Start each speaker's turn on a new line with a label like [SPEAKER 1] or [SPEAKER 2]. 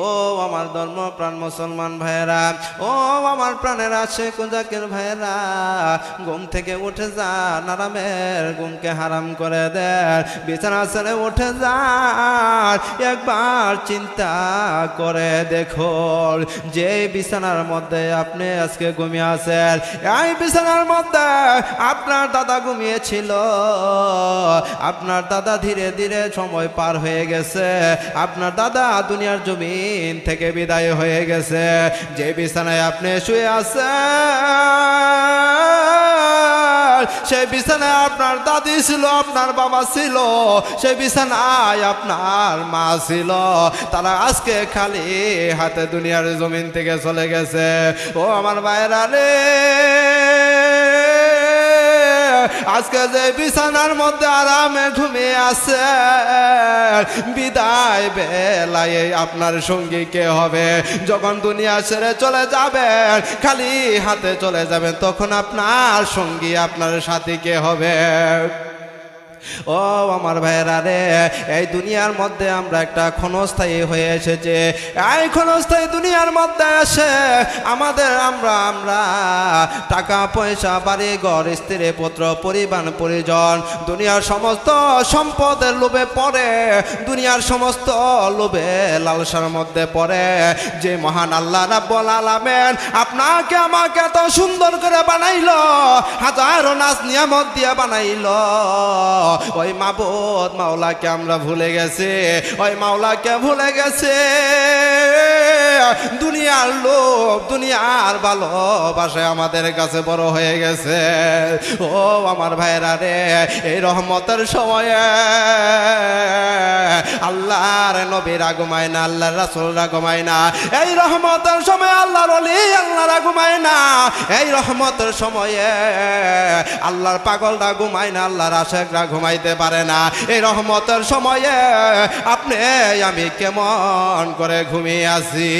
[SPEAKER 1] ও আমার ধর্ম প্রাণ মুসলমান ভাইয়েরা, ও আমার প্রাণের আছে কুজাকের ভাইয়েরা, ঘুম থেকে উঠে যান আরামের ঘুমকে হারাম করে দেন বিছানা ছেড়ে উঠে যান একবার চিন্তা করে দেখো, যে বিছানার মধ্যে আপনি আজকে ঘুমিয়ে আছেন, এই বিছানার মধ্যে আপনার দাদা ঘুমিয়েছিল, আপনার দাদা ধীরে ধীরে সময় পার হয়ে গেছে, আপনার দাদা দুনিয়ার জমিন থেকে বিদায় হয়ে গেছে। যে বিছানায় আপনি শুয়ে আছেন, সেই বিছানায় আপনার দাদি ছিল, আপনার বাবা ছিল, সেই বিছানায় আপনার মা ছিল। তারা আজকে খালি হাতে দুনিয়ার জমিন থেকে চলে গেছে। ও আমার ভাইরা রে আজকে যে বিছানার মধ্যে আরামে ঘুমিয়ে আছে, বিদায় বেলায় আপনার সঙ্গী কে হবে? যখন দুনিয়া ছেড়ে চলে যাবেন খালি হাতে চলে যাবেন তখন আপনার সঙ্গী আপনার সাথী কে হবে? ও আমার ভাইরা রে, এই দুনিয়ার মধ্যে আমরা একটা ক্ষণস্থায়ী হয়ে এসেছে। এই ক্ষণস্থায়ী দুনিয়ার মধ্যে এসে আমাদের আমরা আমরা টাকা, পয়সা, বাড়ি, ঘর, স্ত্রী, পুত্র, পরিবার, পরিজন, দুনিয়ার সমস্ত সম্পদের লোভে পড়ে, দুনিয়ার সমস্ত লোভে লালসার মধ্যে পড়ে। যে মহান আল্লাহ রাব্বুল আলামিন আপনাকে আমাকে এত সুন্দর করে বানাইলো, হাজারো নাচ নিয়ামত দিয়ে বানাইলো। ওই মাবুদ মাওলাকে আমরা ভুলে গেছে, ওই মাওলাকে ভুলে গেছে। দুনিয়ার লোভ দুনিয়ার ভালোবাসায় আমাদের কাছে বড় হয়ে গেছে। ও আমার ভাইরা রে, এই রহমতের সময়ে আল্লাহর নবীরা ঘুমায় না, আল্লাহর রাসূল ঘুমায় না। এই রহমতের সময় আল্লাহর অলি আল্লাহরা ঘুমায় না। এই রহমতের সময়ে আল্লাহর পাগলরা ঘুমায় না, আল্লাহর আশেকরা ঘুমাইতে পারে না। এই রহমতের সময়ে আপনি, আমি কেমন করে ঘুমিয়ে আছি?